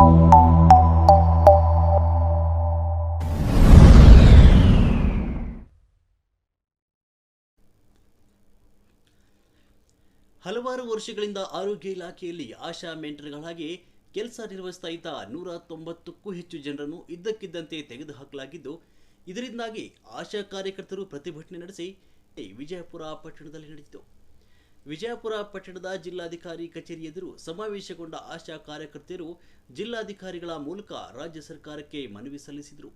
ಹಲವಾರು ವರ್ಷಗಳಿಂದ ಆರೋಗ್ಯ ಇಲಾಖೆಯಲ್ಲಿ ಆಶಾ ಮೆಂಟರ್ಗಳಾಗಿ ಕೆಲಸ ನಿರ್ವಹಿಸ್ತಾ ಇದ್ದ ನೂರ ತೊಂಬತ್ತಕ್ಕೂ ಹೆಚ್ಚು ಜನರನ್ನು ಇದ್ದಕ್ಕಿದ್ದಂತೆ ತೆಗೆದುಹಾಕಲಾಗಿದ್ದು, ಇದರಿಂದಾಗಿ ಆಶಾ ಕಾರ್ಯಕರ್ತರು ಪ್ರತಿಭಟನೆ ನಡೆಸಿ ವಿಜಯಪುರ ಪಟ್ಟಣದಲ್ಲಿ ನಡೆಯಿತು ವಿಜಯಪುರ ಪಟ್ಟಣದ ಜಿಲ್ಲಾಧಿಕಾರಿ ಕಚೇರಿ ಎದುರು ಸಮಾವೇಶಗೊಂಡ ಆಶಾ ಕಾರ್ಯಕರ್ತೆಯರು ಜಿಲ್ಲಾಧಿಕಾರಿಗಳ ಮೂಲಕ ರಾಜ್ಯ ಸರ್ಕಾರಕ್ಕೆ ಮನವಿ ಸಲ್ಲಿಸಿದರು.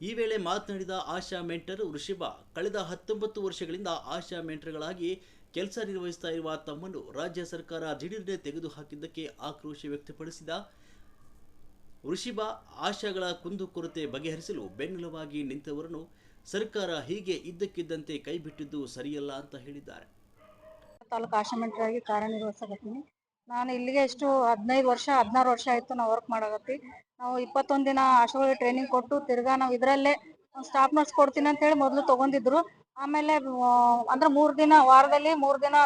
ಈ ವೇಳೆ ಮಾತನಾಡಿದ ಆಶಾ ಮೆಂಟರ್, ಋಷಿಬಾ, ಕಳೆದ ಹತ್ತೊಂಬತ್ತು ವರ್ಷಗಳಿಂದ ಆಶಾ ಮೆಂಟರ್ಗಳಾಗಿ ಕೆಲಸ ನಿರ್ವಹಿಸ್ತಾ ಇರುವ ತಮ್ಮನ್ನು ರಾಜ್ಯ ಸರ್ಕಾರ ದಿಢೀರ್ನೆ ತೆಗೆದುಹಾಕಿದ್ದಕ್ಕೆ ಆಕ್ರೋಶ ವ್ಯಕ್ತಪಡಿಸಿದ ಋಷಿಬಾ, ಆಶಾಗಳ ಕುಂದುಕೊರತೆ ಬಗೆಹರಿಸಲು ಬೆನ್ನೆಲುವಾಗಿ ನಿಂತವರನ್ನು ಸರ್ಕಾರ ಹೀಗೆ ಇದ್ದಕ್ಕಿದ್ದಂತೆ ಕೈಬಿಟ್ಟಿದ್ದು ಸರಿಯಲ್ಲ ಅಂತ ಹೇಳಿದ್ದಾರೆ. ತಾಲೂಕು ಆಶಾಮೆಂಟ್ರಾಗಿ ಕಾರ್ಯನಿರ್ವಹಿಸಕತ್ತೀನಿ ನಾನು ಇಲ್ಲಿಗೆ ಎಷ್ಟು ಹದಿನೈದು ವರ್ಷ, ಹದಿನಾರು ವರ್ಷ ಆಯ್ತು ನಾವು ವರ್ಕ್ ಮಾಡಕತ್ತಿ ನಾವು ಇಪ್ಪತ್ತೊಂದು ದಿನ ಆಶಾಗಳಿಗೆ ಟ್ರೈನಿಂಗ್ ಕೊಟ್ಟು ತಿರ್ಗಾ ನಾವು ಇದರಲ್ಲೇ ಸ್ಟಾಫ್ ನರ್ಸ್ ಕೊಡ್ತೀನಿ ಅಂತ ಹೇಳಿ ಮೊದಲು ತಗೊಂಡಿದ್ರು. ಆಮೇಲೆ ಅಂದ್ರೆ ಮೂರ್ ದಿನ, ವಾರದಲ್ಲಿ ಮೂರ್ ದಿನ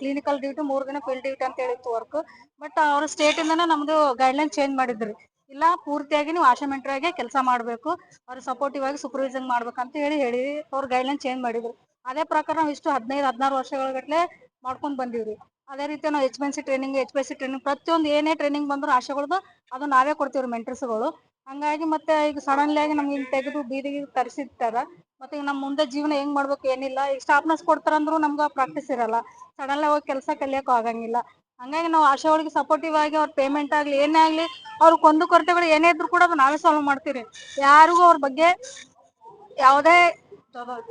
ಕ್ಲಿನಿಕಲ್ ಡ್ಯೂಟಿ ಮೂರ್ ದಿನ ಫೀಲ್ಡ್ ಡ್ಯೂಟಿ ಅಂತ ಹೇಳಿತ್ತು ವರ್ಕ್ ಬಟ್ ಅವ್ರ ಸ್ಟೇಟ್ ಇಂದಾನೆ ನಮ್ದು ಗೈಡ್ಲೈನ್ ಚೇಂಜ್ ಮಾಡಿದ್ರಿ. ಇಲ್ಲ, ಪೂರ್ತಿಯಾಗಿ ನೀವು ಆಶಾ ಮೆಂಟ್ರಾಗೆ ಕೆಲಸ ಮಾಡಬೇಕು. ಅವ್ರ ಸಪೋರ್ಟಿವ್ ಆಗಿ ಮಾಡ್ಬೇಕು ಅಂತ ಹೇಳಿ ಹೇಳಿ ಅವ್ರ ಗೈಡ್ಲೈನ್ ಚೇಂಜ್ ಮಾಡಿದ್ರು. ಅದೇ ಪ್ರಕಾರ ನಾವು ಇಷ್ಟು ಹದಿನೈದು, ಹದಿನಾರು ವರ್ಷಗಳ ಗಟ್ಲೆ ಮಾಡ್ಕೊಂಡ್ ಬಂದೀವ್ರಿ. ಅದೇ ರೀತಿ ನಾವು H B C training H P C training ಪ್ರತಿಯೊಂದು ಏನೇ ಟ್ರೈನಿಂಗ್ ಬಂದ್ರು ಆಶೆಗಳದ್ದು ಅದು ನಾವೇ ಕೊಡ್ತೀವ್ರಿ ಮೆಂಟರ್ಸ್ಗಳು ಹಂಗಾಗಿ ಮತ್ತೆ ಈಗ ಸಡನ್ಲಿ ಆಗಿ ನಮ್ಗೆ ಹಿಂಗ್ ತೆಗೆದು ಬೀದಿಗೆ ತರಿಸಿರ್ತಾರ. ಮತ್ತೆ ಈಗ ನಮ್ಮ ಮುಂದೆ ಜೀವನ ಹೆಂಗ್ ಮಾಡ್ಬೇಕು ಏನಿಲ್ಲ. ಈಗ ನರ್ಸ್ ಕೊಡ್ತಾರಂದ್ರು ನಮ್ಗ ಪ್ರಾಕ್ಟೀಸ್ ಇರಲ್ಲ. ಸಡನ್ಲಿ ಹೋಗಿ ಕೆಲಸ ಕಲಿಯಕ್ಕೂ ಆಗಂಗಿಲ್ಲ. ಹಂಗಾಗಿ ನಾವು ಆಶೆಗಳಿಗೆ ಸಪೋರ್ಟಿವ್ ಆಗಿ ಅವ್ರ ಪೇಮೆಂಟ್ ಆಗ್ಲಿ, ಏನೇ ಆಗ್ಲಿ, ಅವ್ರ ಕೊಂದು ಕೊರತೆಗಳು ಏನೇ ಇದ್ರು ಕೂಡ ನಾವೇ ಸಾಲ್ವ್ ಮಾಡ್ತೀವಿ. ಯಾರಿಗೂ ಅವ್ರ ಬಗ್ಗೆ ಯಾವುದೇ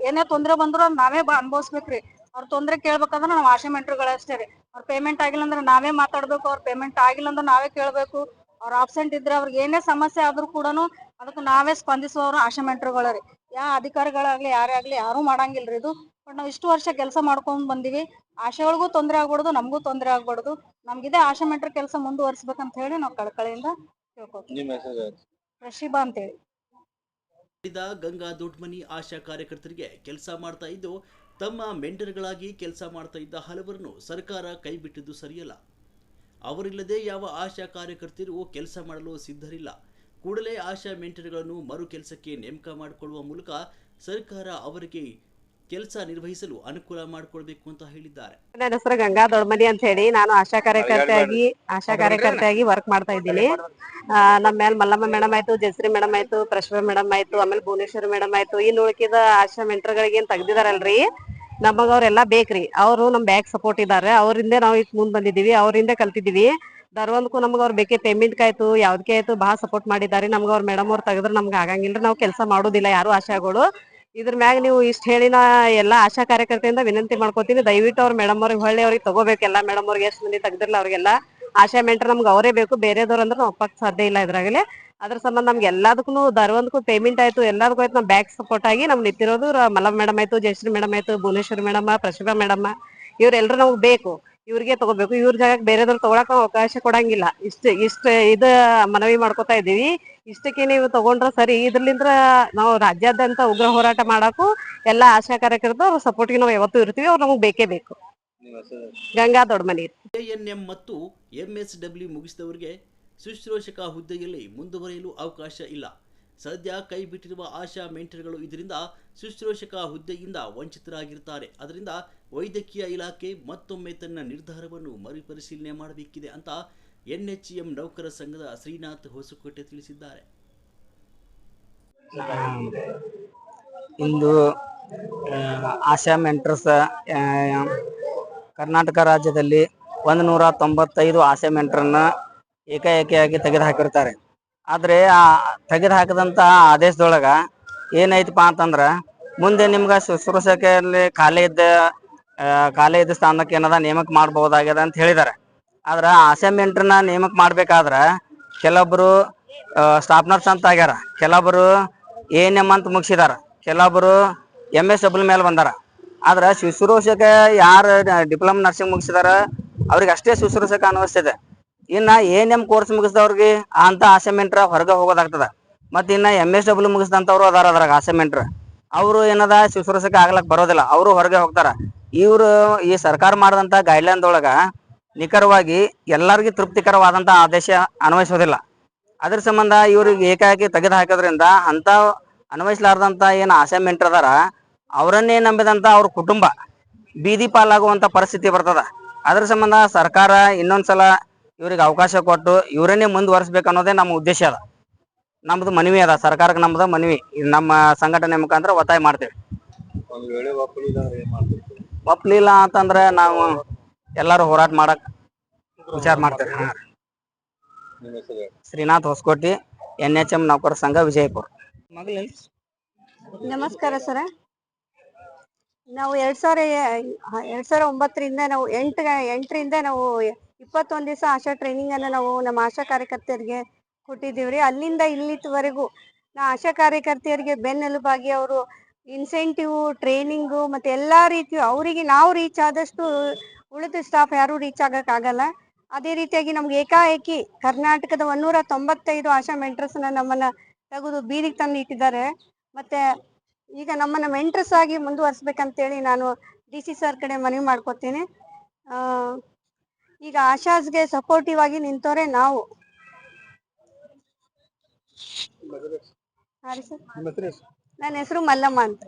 ಏನೇ ತೊಂದ್ರೆ ಬಂದ್ರು ನಾವೇ ಅನ್ಭವಿಸ್ಬೇಕ್ರಿ ಅವ್ರ ತೊಂದರೆ ಕೇಳ್ಬೇಕಂದ್ರೆ ನಾವು ಆಶೆ ಮೆಂಟ್ರುಗಳಷ್ಟೇ ರೀ. ಅವ್ರ ಪೇಮೆಂಟ್ ಆಗಿಲ್ಲ ಅಂದ್ರೆ ನಾವೇ ಮಾತಾಡ್ಬೇಕು, ಅವ್ರ ಪೇಮೆಂಟ್ ಆಗಿಲ್ಲ ಅಂದ್ರೆ ನಾವೇ ಕೇಳ್ಬೇಕು. ಅವ್ರ ಆಬ್ಸೆಂಟ್ ಇದ್ರೆ ಅವ್ರಿಗೆ ಏನೇ ಸಮಸ್ಯೆ ಆದ್ರೂ ಕೂಡನು ಅದಕ್ಕೆ ನಾವೇ ಸ್ಪಂದಿಸುವವರು ಆಶಾ ಮೆಂಟ್ರುಗಳ ರೀ. ಯಾ ಅಧಿಕಾರಿಗಳಾಗ್ಲಿ, ಯಾರೇ ಆಗ್ಲಿ, ಯಾರು ಮಾಡಂಗಿಲ್ರಿ ಇದು. ಬಟ್ ನಾವು ಇಷ್ಟು ವರ್ಷ ಕೆಲಸ ಮಾಡ್ಕೊಂಡ್ ಬಂದಿವಿ. ಆಶೆಗಳಿಗೂ ತೊಂದರೆ ಆಗ್ಬಾರ್ದು ನಮಗೂ ತೊಂದರೆ ಆಗ್ಬಾರ್ದು. ನಮ್ಗಿದೆ ಆಶೆ ಮೆಟ್ರ ಕೆಲಸ ಮುಂದುವರಿಸ್ಬೇಕಂತ ಹೇಳಿ ನಾವು ಕಳಕಳಿಯಿಂದ ತಿಳ್ಕೊತೀವಿ. ಹೆಸರು ಪ್ರಶಿಬಾ ಅಂತೇಳಿ. ಗಂಗಾ ದೊಡ್ಮನಿ ಆಶಾ ಕಾರ್ಯಕರ್ತರಿಗೆ ಕೆಲಸ ಮಾಡ್ತಾ ಇದ್ದು ತಮ್ಮ ಮೆಂಟರ್ಗಳಾಗಿ ಕೆಲಸ ಮಾಡ್ತಾ ಇದ್ದ ಹಲವರನ್ನು ಸರ್ಕಾರ ಕೈಬಿಟ್ಟಿದ್ದು ಸರಿಯಲ್ಲ. ಅವರಿಲ್ಲದೆ ಯಾವ ಆಶಾ ಕಾರ್ಯಕರ್ತರು ಕೆಲಸ ಮಾಡಲು ಸಿದ್ಧರಿಲ್ಲ. ಕೂಡಲೇ ಆಶಾ ಮೆಂಟರ್ಗಳನ್ನು ಮರು ಕೆಲಸಕ್ಕೆ ನೇಮಕ ಮಾಡಿಕೊಳ್ಳುವ ಮೂಲಕ ಸರ್ಕಾರ ಅವರಿಗೆ ಕೆಲಸ ನಿರ್ವಹಿಸಲು ಅನುಕೂಲ ಮಾಡಿಕೊಳ್ಬೇಕು ಅಂತ ಹೇಳಿದ್ದಾರೆ. ನನ್ನ ಹೆಸರು ಗಂಗಾ ದೊಡ್ಮನಿ ಅಂತ ಹೇಳಿ. ನಾನು ಆಶಾ ಕಾರ್ಯಕರ್ತೆಯಾಗಿ ಆಶಾ ಕಾರ್ಯಕರ್ತೆಯಾಗಿ ವರ್ಕ್ ಮಾಡ್ತಾ ಇದ್ದೀನಿ. ಆ, ನಮ್ಮ ಮೇಲೆ ಮಲ್ಲಮ್ಮ ಮೇಡಮ್ ಆಯ್ತು ಜಸ್ರಿ ಮೇಡಮ್ ಆಯ್ತು ಪ್ರಶ್ವ ಮೇಡಮ್ ಆಯ್ತು ಆಮೇಲೆ ಭುವನೇಶ್ವರ ಮೇಡಮ್ ಆಯ್ತು. ಇನ್ನು ಉಳ್ಕಿದ ಆಶಾ ಮೆಂಟರ್ಗಳಿಗೆ ಏನ್ ತೆಗ್ದಿದಾರಲ್ರಿ? ನಮಗ ಅವ್ರೆಲ್ಲಾ ಬೇಕ್ರಿ. ಅವರು ನಮ್ ಬ್ಯಾಕ್ ಸಪೋರ್ಟ್ ಇದಾರೆ. ಅವರಿಂದ ನಾವು ಈಗ ಮುಂದ್ ಬಂದಿದೀವಿ ಅವರಿಂದ ಕಲ್ತಿದೀವಿ ದರ್ವಂದಕ್ಕೂ ನಮ್ಗೆ ಅವ್ರ ಬೇಕೇ ಪೇಮೆಂಟ್ ಕಾಯ್ತು ಯಾವ್ದಕ್ಕೆ ಆಯ್ತು ಬಹಳ ಸಪೋರ್ಟ್ ಮಾಡಿದ್ದಾರೆ. ನಮ್ಗೆ ಅವ್ರ ಮೇಡಮ್ ಅವ್ರು ತೆಗೆದ್ರೆ ನಮ್ಗೆ ಆಗಂಗಿಲ್ರಿ. ನಾವು ಕೆಲಸ ಮಾಡೋದಿಲ್ಲ ಯಾರು ಆಶಾಗಳು. ಇದ್ರ ಮ್ಯಾಗ ನೀವು ಇಷ್ಟ ಹೇಳಿ ನಾ ಎಲ್ಲಾ ಆಶಾ ಕಾರ್ಯಕರ್ತೆಯಿಂದ ವಿನಂತಿ ಮಾಡ್ಕೋತೀನಿ. ದಯವಿಟ್ಟು ಅವ್ರ ಮೇಡಮ್ ಅವ್ರಿಗೆ ಹೊಳ್ಳಿ ಅವ್ರಿಗೆ ತಗೋಬೇಕು. ಎಲ್ಲಾ ಮೇಡಮ್ ಅವ್ರಿಗೆ ಎಷ್ಟು ಮಂದಿ ತೆಗ್ದಿರ್ಲ ಅವ್ರಿಗೆಲ್ಲ ಆಶಾ ಮೆಂಟರ್ ನಮ್ಗೆ ಅವರೇ ಬೇಕು. ಬೇರೆದವ್ರು ಅಂದ್ರೆ ನಾವು ಒಪ್ಪಕ್ ಸಾಧ್ಯ ಇಲ್ಲ ಇದ್ರಾಗಲೇ. ಅದ್ರ ಸಂಬಂಧ ನಮ್ಗೆ ಎಲ್ಲದಕ್ಕೂ ದರ್ವಂದಕ್ಕೂ ಪೇಮೆಂಟ್ ಆಯ್ತು, ಎಲ್ಲದಕ್ಕೂ ಆಯ್ತು. ನಮ್ ಬ್ಯಾಕ್ ಸಪೋರ್ಟ್ ಆಗಿ ನಮ್ ನಿಂತಿರೋದು ಮಲ್ಲಮ್ಮ ಮೇಡಮ್ ಆಯ್ತು, ಜಯಶ್ರೀ ಮೇಡಮ್ ಆಯ್ತು, ಭುವನೇಶ್ವರಿ ಮೇಡಮ್ ಪ್ರತಿಭಾ ಮೇಡಮ್ ಇವ್ರೆಲ್ರು ನಮ್ಗೆ ಬೇಕು. ಇವ್ರಿಗೆ ತಗೋಬೇಕು. ಇವ್ರ ಜಾಗಕ್ಕೆ ಬೇರೆದವ್ರು ತಗೊಳಕ ಅವಕಾಶ ಕೊಡಂಗಿಲ್ಲ. ಇಷ್ಟ ಇಷ್ಟ ಇದ ಮನವಿ ಮಾಡ್ಕೊತಾ ಇದೀವಿ ಇಷ್ಟಕ್ಕೆ ನೀವು ತಗೊಂಡ್ರ ಸರಿ. ಇದ್ರಲ್ಲಿಂದ ನಾವು ರಾಜ್ಯಾದ್ಯಂತ ಉಗ್ರ ಹೋರಾಟ ಮಾಡಕ್ಕೂ ಎಲ್ಲಾ ಆಶಾ ಕಾರ್ಯಕರ್ತರು ಸಪೋರ್ಟ್ಗೆ ನಾವು ಯಾವತ್ತೂ ಇರ್ತೀವಿ. ಅವ್ರು ನಮ್ಗೆ ಬೇಕೇ ಬೇಕು. ಗಂಗಾ ದೊಡ್ಡಮನಿ ಎಎನ್ಎಂ ಮತ್ತು ಎಂಎಸ್ಡಬ್ಲ್ಯೂ ಮುಗಿಸಿದವರಿಗೆ ಶುಶ್ರೂಷಕ ಹುದ್ದೆಯಲ್ಲಿ ಮುಂದುವರಿಯಲು ಅವಕಾಶ ಇಲ್ಲ. ಸದ್ಯ ಕೈ ಬಿಟ್ಟಿರುವ ಆಶಾ ಮೆಂಟರ್ಗಳು ಇದರಿಂದ ಶುಶ್ರೂಷಕ ಹುದ್ದೆಯಿಂದ ವಂಚಿತರಾಗಿರ್ತಾರೆ ಅದರಿಂದ ವೈದ್ಯಕೀಯ ಇಲಾಖೆ ಮತ್ತೊಮ್ಮೆ ತನ್ನ ನಿರ್ಧಾರವನ್ನು ಮರುಪರಿಶೀಲನೆ ಮಾಡಬೇಕಿದೆ ಅಂತ ಎನ್ಎಚ್ಎಂ ನೌಕರ ಸಂಘದ ಶ್ರೀನಾಥ್ ಹೊಸಕೋಟೆ ತಿಳಿಸಿದ್ದಾರೆ. ಇಂದು ಆಶಾ ಮೆಂಟರ್ಸ್ ಕರ್ನಾಟಕ ರಾಜ್ಯದಲ್ಲಿ ಒಂದು ನೂರ ತೊಂಬತ್ತೈದು ಆಶಾ ಮೆಂಟರ್ನ ಏಕಾಏಕಿಯಾಗಿ ತೆಗೆದು ಹಾಕಿರ್ತಾರೆ ಆದರೆ ಆ ತೆಗೆದು ಹಾಕಿದಂಥ ಆದೇಶದೊಳಗ ಏನೈತಪ್ಪ ಅಂತಂದ್ರ ಮುಂದೆ ನಿಮ್ಗೆ ಶುಶ್ರೂಷಕೆಯಲ್ಲಿ ಖಾಲಿ ಇದ್ದ ಖಾಲಿ ಇದ್ದ ಸ್ಥಾನಕ್ಕೆ ಏನದ ನೇಮಕ ಮಾಡಬಹುದಾಗ್ಯದ ಅಂತ ಹೇಳಿದಾರೆ. ಆದ್ರೆ ಆಶಾ ಮೆಂಟ್ರನ್ನ ನೇಮಕ ಮಾಡ್ಬೇಕಾದ್ರ ಕೆಲವೊಬ್ರು ಸ್ಟಾಫ್ ನರ್ಸ್ ಅಂತ ಆಗ್ಯಾರ. ಕೆಲವೊಬ್ರು ಎ ಎನ್ ಎಂ ಅಂತ ಮುಗಿಸಿದಾರ. ಕೆಲವೊಬ್ರು ಎಂ ಎಸ್ ಡಬ್ಲ್ಯೂ ಮೇಲೆ ಬಂದಾರ. ಆದ್ರೆ ಶುಶ್ರೂಷಕ ಯಾರು ಡಿಪ್ಲೊಮಾ ನರ್ಸಿಂಗ್ ಮುಗಿಸಿದಾರ ಅವ್ರಿಗೆ ಅಷ್ಟೇ ಶುಶ್ರೂಷಕ ಅನ್ವಯಿಸ್ತಿದೆ ಇನ್ನ ಏನ್ ಎಂ ಕೋರ್ಸ್ ಮುಗಿಸಿದವ್ರಿಗೆ ಅಂತ ಆಸೆಮೆಂಟ್ರ ಹೊರಗೆ ಹೋಗೋದಾಗ್ತದ. ಮತ್ತೆ ಇನ್ನ ಎಂ ಎಸ್ ಡಬ್ಲ್ಯೂ ಮುಗಿಸಿದಂತವ್ರು ಅದಾರ ಅದ್ರಾಗ ಆಸೆಮೆಂಟ್ರ್ ಅವರು ಏನದ ಶುಶ್ರೂಷಕ ಆಗ್ಲಕ್ ಬರೋದಿಲ್ಲ, ಅವರು ಹೊರಗೆ ಹೋಗ್ತಾರ. ಇವರು ಈ ಸರ್ಕಾರ ಮಾಡಿದಂತ ಗೈಡ್ಲೈನ್ದೊಳಗ ನಿಖರವಾಗಿ ಎಲ್ಲರಿಗೂ ತೃಪ್ತಿಕರವಾದಂತ ಆದೇಶ ಅನ್ವಯಿಸೋದಿಲ್ಲ. ಅದ್ರ ಸಂಬಂಧ ಇವ್ರಿಗೆ ಏಕಾಏಕಿ ತೆಗೆದು ಹಾಕೋದ್ರಿಂದ ಅಂತ ಅನ್ವಯಿಸಲಾರ್ದಂತ ಏನು ಅಸೈನ್ಮೆಂಟ್ ಅದಾರ, ಅವರನ್ನೇ ನಂಬಿದಂತ ಅವ್ರ ಕುಟುಂಬ ಬೀದಿ ಪಾಲಾಗುವಂತ ಪರಿಸ್ಥಿತಿ ಬರ್ತದ. ಅದ್ರ ಸಂಬಂಧ ಸರ್ಕಾರ ಇನ್ನೊಂದ್ಸಲ ಇವ್ರಿಗೆ ಅವಕಾಶ ಕೊಟ್ಟು ಇವರನ್ನೇ ಮುಂದುವರಿಸ್ಬೇಕು ಅನ್ನೋದೇ ನಮ್ಮ ಉದ್ದೇಶ ಅದ. ನಮ್ದು ಮನವಿ ಅದ ಸರ್ಕಾರಕ್ಕೆ ನಮ್ದು ಮನವಿ. ಇದು ನಮ್ಮ ಸಂಘಟನೆ ಮುಖಾಂತರ ಒತ್ತಾಯ ಮಾಡ್ತೇವೆ. ಒಪ್ಲಿಲ್ಲ ಅಂತಂದ್ರೆ ನಾವು ಎಲ್ಲರೂ ಹೋರಾಟ ಮಾಡಕ್ ವಿಚಾರ ಮಾಡ್ತೇವೆ. Srinath Hosakote N H M ನೌಕರ ಸಂಘ ವಿಜಯಪುರ. ನಮಸ್ಕಾರ ಸರ. ನಾವು ಎರಡ್ ಸಾವಿರ ಎರಡ್ ಸಾವಿರ ಒಂಬತ್ತರಿಂದ ನಾವು ಎಂಟು ಎಂಟರಿಂದ ನಾವು ಇಪ್ಪತ್ತೊಂದ್ ದಿವಸ ಆಶಾ ಟ್ರೈನಿಂಗ್ ಅನ್ನ ನಾವು ನಮ್ಮ ಆಶಾ ಕಾರ್ಯಕರ್ತೆಯರಿಗೆ ಕೊಟ್ಟಿದ್ದೀವ್ರಿ. ಅಲ್ಲಿಂದ ಇಲ್ಲಿವರೆಗೂ ನಾ ಆಶಾ ಕಾರ್ಯಕರ್ತೆಯರಿಗೆ ಬೆನ್ನೆಲುಬಾಗಿ ಅವರು ಇನ್ಸೆಂಟಿವ್ ಟ್ರೈನಿಂಗು ಮತ್ತೆ ಎಲ್ಲಾ ರೀತಿಯು ಅವರಿಗೆ ನಾವು ರೀಚ್ ಆದಷ್ಟು ಉಳಿದ ಸ್ಟಾಫ್ ಯಾರು ರೀಚ್ ಆಗಕ್ಕಾಗಲ್ಲ ಅದೇ ರೀತಿಯಾಗಿ ನಮ್ಗೆ ಏಕಾಏಕಿ ಕರ್ನಾಟಕದ ಒಂದೂರ ತೊಂಬತ್ತೈದು ಆಶಾ ಮೆಂಟ್ರಸ್ನ ನಮ್ಮನ್ನ ತೆಗೆದು ಬೀದಿಗೆ ತಂದು ಇಟ್ಟಿದ್ದಾರೆ. ಮತ್ತೆ ಈಗ ನಮ್ಮನ್ನ ಮೆಂಟ್ರಸ್ ಆಗಿ ಮುಂದುವರ್ಸ್ಬೇಕಂತೇಳಿ ನಾನು ಡಿ ಸಿ ಸರ್ ಕಡೆ ಮನವಿ ಮಾಡ್ಕೊತೀನಿ. ಆ, ಈಗ ಆಶಾಸ್ಗೆ ಸಪೋರ್ಟಿವ್ ಆಗಿ ನಿಂತವ್ರೆ ನಾವು. ಹಾಂ ರೀ ಸರ್. ನನ್ನ ಹೆಸರು ಮಲ್ಲಮ್ಮ ಅಂತ